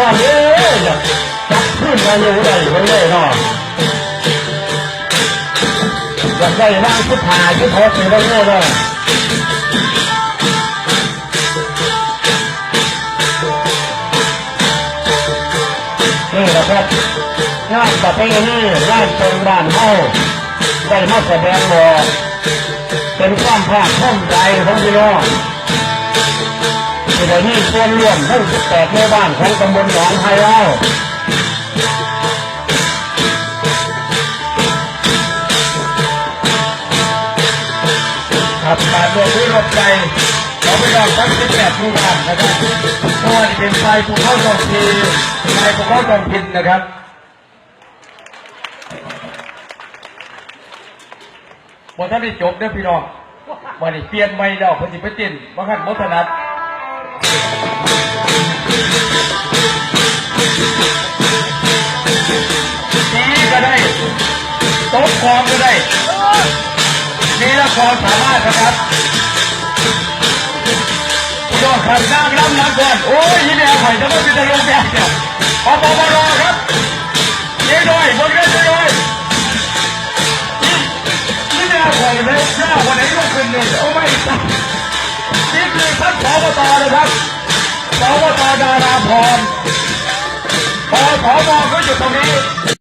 ก้อนเอ้ยอยากจับขึ้นมาอยู่ได้คนเลยเนาะอยากได้ร่างพุทธาที่โพสต์อยู่ได้เลยเนาะนี่แหละครับงานประเพณีงานตรงบ้านเฮาได้มาแสดงบอก เป็นความภาคภูมิใจของพี่น้องที่ได้มีส่วนร่วมทั้ง18หมู่บ้านของตำบลหนองไฮเฮาครับการเมืองที่รบใจของพี่น้องทั้ง18หมู่บ้านนะครับไม่ว่าจะเป็นไฟภูเขาตองทีไฟภูเขาตองพินนะครับ บอท่านได้จบเด้อพี่น้องวันนี้เปลี่ยนไม่แล้วเพอสิไปเต้นบางครั้งบอถนัดดีก็ได้ต๊ะคอมก็ได้มีละครสามารถนะครับพี่น้องขันนั่งน้ำน้ำก่อนโอ้ยยี่แดงหอยจะไม่เป็นตลงแดงเนี่ยปปปรครับ เมเลยหน้าวันไหนก็ขึ้นเลยโอ้ไม่ตายนี่คือท่านผอบตนะครับผอบตดาราพรพอผอบก็อยู่ตรงนี้